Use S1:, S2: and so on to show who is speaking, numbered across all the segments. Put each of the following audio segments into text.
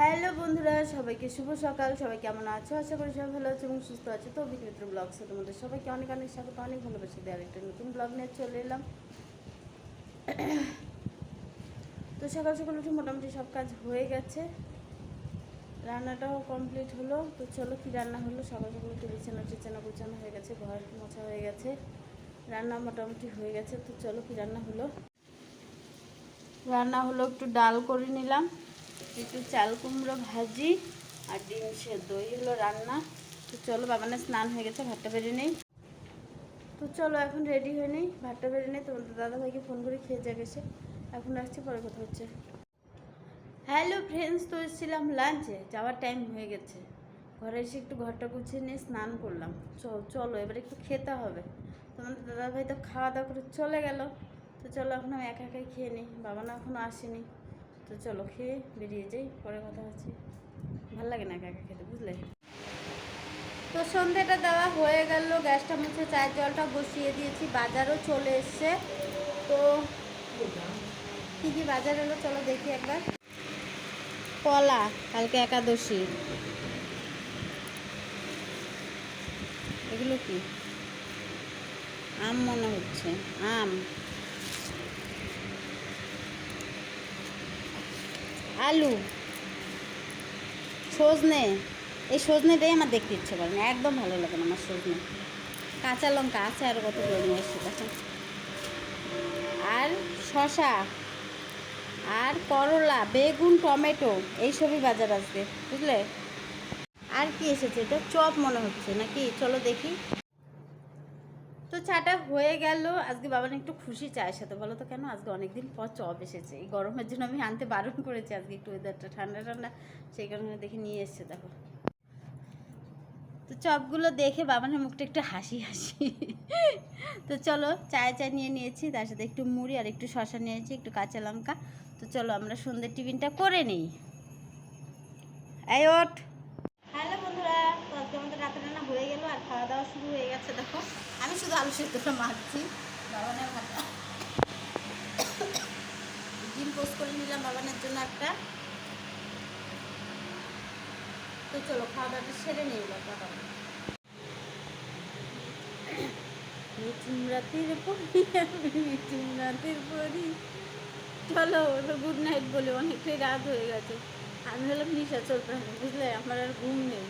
S1: Hello বন্ধুরা, সবাইকে শুভ সকাল। সবাই কেমন আছো? আশা করি সবাই ভালো আছে এবং সুস্থ আছে। তো বিক্রিত্র ব্লগসে তোমাদের সবাইকে অনেক অনেক স্বাগত, অনেক ভালোবাসি দেওয়ার একটা নতুন ব্লগ নিয়ে চলে এলাম। তো সকাল সকাল উঠে মোটামুটি সব কাজ হয়ে গেছে। রান্নাটাও কমপ্লিট হলো। তো চলো কি রান্না হলো? সকাল সকাল উঠে বিছানা টিছানা গুছানো হয়ে গেছে, ঘর মোছা হয়ে গেছে। রান্না মোটামুটি হয়ে গেছে। তো চলো কি রান্না হলো? রান্না হলো একটু ডাল করে নিলাম। একটু চাল কুমড়ো ভাজি আর ডিম সেদ্ধ, এই হলো রান্না। তো চলো বাবানের স্নান হয়ে গেছে, ভাতটা বেড়ে নেই। তো চলো এখন রেডি হয়ে নেই, ভাতটা বেড়ে নেই, তোমাদের দাদা ভাইকে ফোন করে খেয়ে যা গেছে এখন আসছি, পরে কথা হচ্ছে। হ্যালো ফ্রেন্ডস তো এসেছিলাম লাঞ্চে যাওয়ার টাইম হয়ে গেছে। ঘরে এসে একটু ঘরটা গুছিয়ে নিয়ে স্নান করলাম। চলো, এবার একটু খেতে হবে। তোমাদের দাদা ভাই তো খাওয়া দাওয়া করে চলে গেল। তো চলো এখন আমি একা একাই খেয়ে নিই বাবা না এখনও আসেনি। তো চলো খেয়ে বেরিয়ে যাই, পরে কথা হচ্ছে। ভালো লাগে না একা খেতে, বুঝলে? তো সন্ধেটা দেওয়া হয়ে গেল, গ্যাসটা মুছে চায়ের জলটা বসিয়ে দিয়েছি, বাজারও চলে এসছে। তো কী কী বাজার এলো চলো দেখি একবার। কলা, কালকে একাদশী। এগুলো কি? আম মনে হচ্ছে, আম। আলু, সজনে, এই সজনেটাই আমার দেখতে ইচ্ছে করে না, একদম ভালো লাগে না আমার সজনে। কাঁচা লঙ্কা আছে আর কত নিয়ে এসছে দেখো। আর শশা আর করলা, বেগুন, টমেটো এইসবই বাজার আসবে বুঝলে? আর কি এসেছে? এটা চপ মনে হচ্ছে নাকি? চলো দেখি। তো চাটা হয়ে গেল। আজকে বাবা একটু খুশি চায়ের সাথে। বলো তো কেন? আজকে অনেকদিন পর চপ এসেছে। এই গরমের জন্য আমি আনতে বারণ করেছি আজকে একটু ওয়েদারটা ঠান্ডা ঠান্ডা। সেই কারণে দেখে নিয়ে এসছে, দেখো। তো চপগুলো দেখে বাবানের মুখটা একটু হাসি হাসি। তো চলো চায় চা নিয়ে নিয়েছি, তার সাথে একটু মুড়ি আর একটু শশা নিয়েছি, একটু কাঁচা লঙ্কা। তো চলো আমরা সন্ধ্যের টিফিনটা করে নিই। এই হ্যালো বন্ধুরা আজকে আমাদের রাতে রান্না হয়ে গেল আর খাওয়া দাওয়া শুরু হয়ে গেছে, দেখো। আমি শুধু আলু সেদ্ধটা মারছি বাবানের ভাতটা ডিম পোস্ট করে নিলাম বাবানের জন্য একটা। তো চলো খাওয়া দাওয়াটা সেরে বাবা। রাতের আমি রাতের পরি চলো গুড নাইট বলে অনেকটাই রাত হয়ে গেছে। আমি হলাম নিশা চলপ্রাণী বুঝলে? আমার আর ঘুম নেই।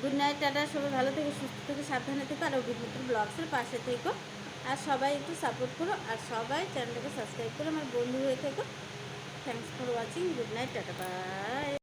S1: গুড নাইট টাটা, সবাই ভালো থেকে, সুস্থ থেকে, সাবধানে থেকো, আর অভিপুত্র ব্লগসের পাশে থেকো। আর সবাই একটু সাপোর্ট করো, আর সবাই চ্যানেলটাকে সাবস্ক্রাইব করো, আমার বন্ধু হয়ে থেকো। Thanks for watching good night tata bye